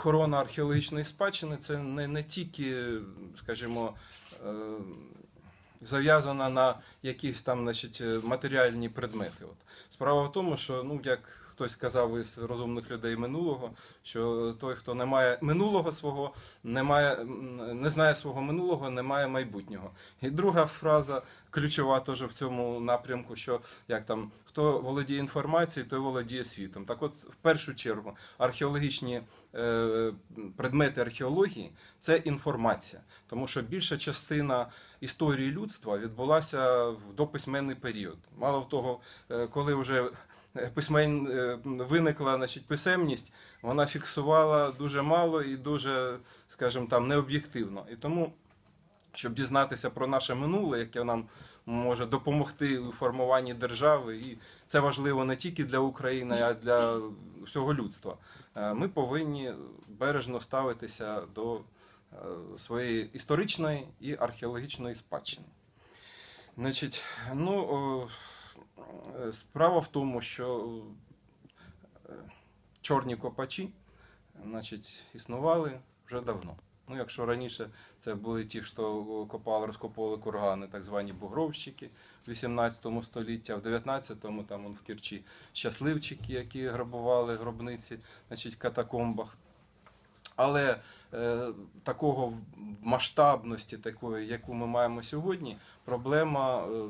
охорона археологічної спадщини це не, не тільки, скажімо, е, зав'язана на якісь там значить, е, матеріальні предмети. От. Справа в тому, що, ну, як хтось сказав із розумних людей минулого, що той, хто не має минулого свого, не, має, не знає свого минулого, не має майбутнього. І друга фраза ключова теж в цьому напрямку, що як там хто володіє інформацією, той володіє світом. Так от, в першу чергу, археологічні е, предмети археології це інформація, тому що більша частина історії людства відбулася в дописьменний період. Мало того, е, коли вже письмен е, виникла значить, писемність, вона фіксувала дуже мало і дуже, скажімо там, необ'єктивно. І тому, щоб дізнатися про наше минуле, яке нам може допомогти у формуванні держави, і це важливо не тільки для України, а й для всього людства. е, Ми повинні бережно ставитися до е, своєї історичної і археологічної спадщини. Значить, ну, справа в тому, що е, чорні копачі значить, існували вже давно. Ну, якщо раніше це були ті, що копали, розкопували кургани, так звані бугровщики в 18 столітті, а в 19-му там он, в Керчі щасливчики, які грабували гробниці значить, в катакомбах. Але е, такого масштабності, такої, яку ми маємо сьогодні, проблема, е,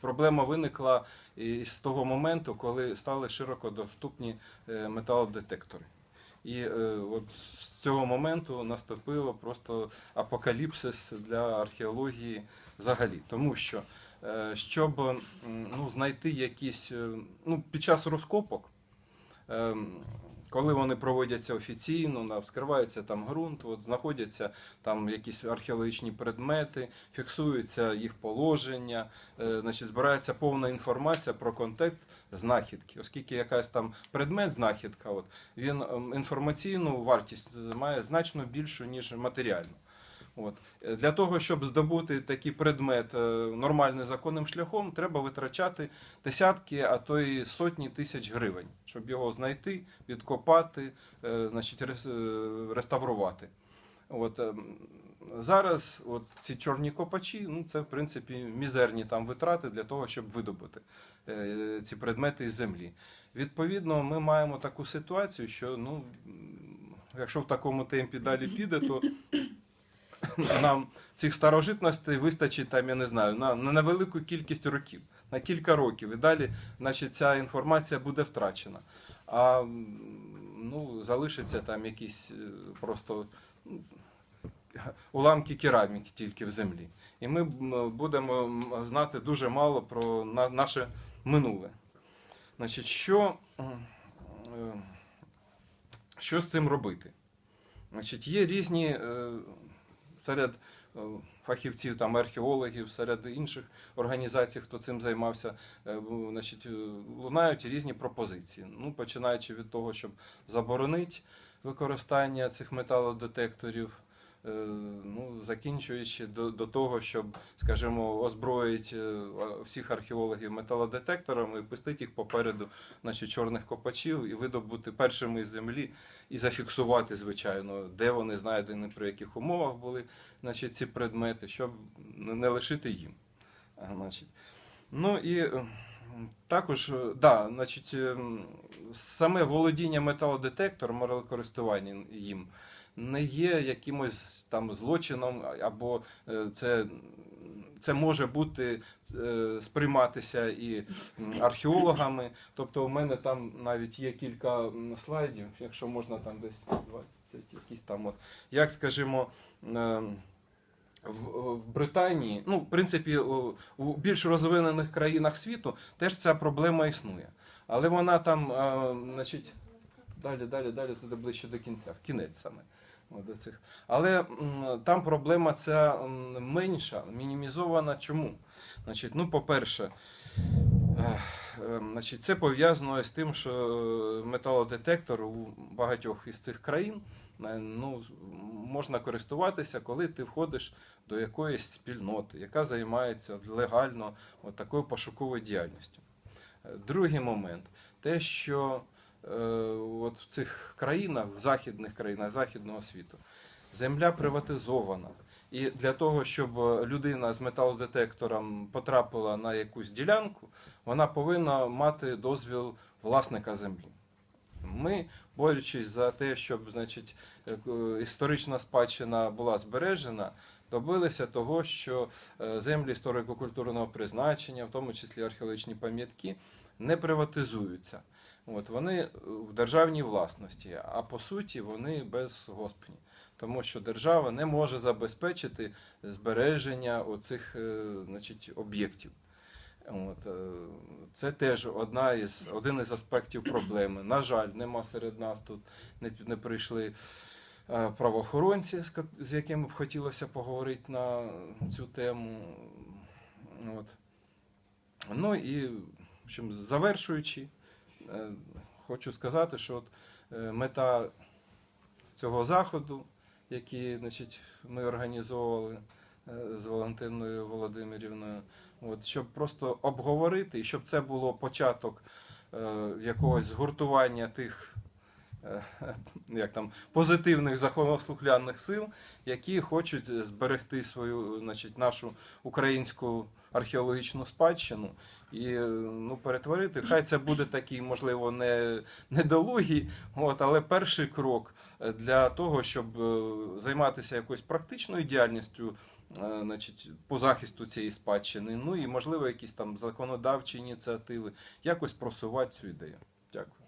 проблема виникла із того моменту, коли стали широко доступні е, металодетектори. І е, от з цього моменту наступило просто апокаліпсис для археології взагалі. Тому що, е, щоб ну, знайти якісь, ну, під час розкопок, ем, коли вони проводяться офіційно, вскривається там ґрунт, от, знаходяться там якісь археологічні предмети, фіксується їх положення, е, значить, збирається повна інформація про контекст знахідки, оскільки якась там предмет знахідка, от, він ем, інформаційну вартість має значно більшу, ніж матеріальну. От. Для того, щоб здобути такий предмет е, нормальним законним шляхом, треба витрачати десятки, а то й сотні тисяч гривень, щоб його знайти, відкопати, е, значить, е, реставрувати. От, ем, зараз от ці чорні копачі, ну це в принципі мізерні там витрати для того, щоб видобути ці предмети із землі. Відповідно, ми маємо таку ситуацію, що ну, якщо в такому темпі далі піде, то нам цих старожитностей вистачить там, я не знаю, на, на невелику кількість років, на кілька років. І далі значить, ця інформація буде втрачена. А ну, залишиться там якісь е, просто уламки кераміки тільки в землі. І ми будемо знати дуже мало про на, наше минуле. Значить, що, е, що з цим робити? Значить, є різні е, серед е, фахівців, там, археологів, серед інших організацій, хто цим займався, е, значить, е, лунають різні пропозиції. Ну, починаючи від того, щоб заборонити використання цих металодетекторів, ну, закінчуючи до, до того, щоб, скажімо, озброїти е, всіх археологів металодетекторами і пустити їх попереду значить, чорних копачів і видобути першими з землі і зафіксувати, звичайно, де вони знайдені, при яких умовах були значить, ці предмети, щоб не лишити їм. Значить. Ну і е, також, е, да, значить, е, саме володіння металодетектором, користування їм, не є якимось там злочином, або е, це, це може бути е, сприйматися і археологами. Тобто, у мене там навіть є кілька слайдів, якщо можна там десь 20 якісь там, от, як скажімо. Е, В, Британії, ну, в принципі, у, більш розвинених країнах світу теж ця проблема існує. Але вона там, е, значить, далі, далі, далі, туди ближче до кінця, в кінець саме. До цих. Але там проблема ця менша, мінімізована. Чому? Значить, ну, по-перше, е, значить, це пов'язано з тим, що металодетектор у багатьох із цих країн ну, можна користуватися, коли ти входиш до якоїсь спільноти, яка займається легально от такою пошуковою діяльністю. Е, Другий момент те, що е, от в цих країнах, в західних країнах західного світу, земля приватизована. І для того, щоб людина з металодетектором потрапила на якусь ділянку, вона повинна мати дозвіл власника землі. Ми, борючись за те, щоб значить, е, історична спадщина була збережена, добилися того, що е, землі історико-культурного призначення, в тому числі археологічні пам'ятки, не приватизуються. От, вони е, в державній власності, а по суті вони безгоспні. Тому що держава не може забезпечити збереження оцих значить, об'єктів. От, е, це теж одна із, один із аспектів проблеми. На жаль, нема серед нас тут, не, не прийшли е, правоохоронці, з якими б хотілося поговорити на цю тему. От. Ну і в общем, завершуючи, е, хочу сказати, що от, мета цього заходу, який значить, ми організовували з Валентиною Володимирівною, от, щоб просто обговорити, і щоб це було початок е, якогось згуртування тих е, як там, позитивних законослухляних сил, які хочуть зберегти свою, значить, нашу українську археологічну спадщину і е, ну, перетворити. Хай це буде такий, можливо, не недолугий, от, але перший крок е, для того, щоб е, займатися якоюсь практичною діяльністю. Е, Значить, по захисту цієї спадщини, ну і можливо якісь там законодавчі ініціативи, якось просувати цю ідею. Дякую.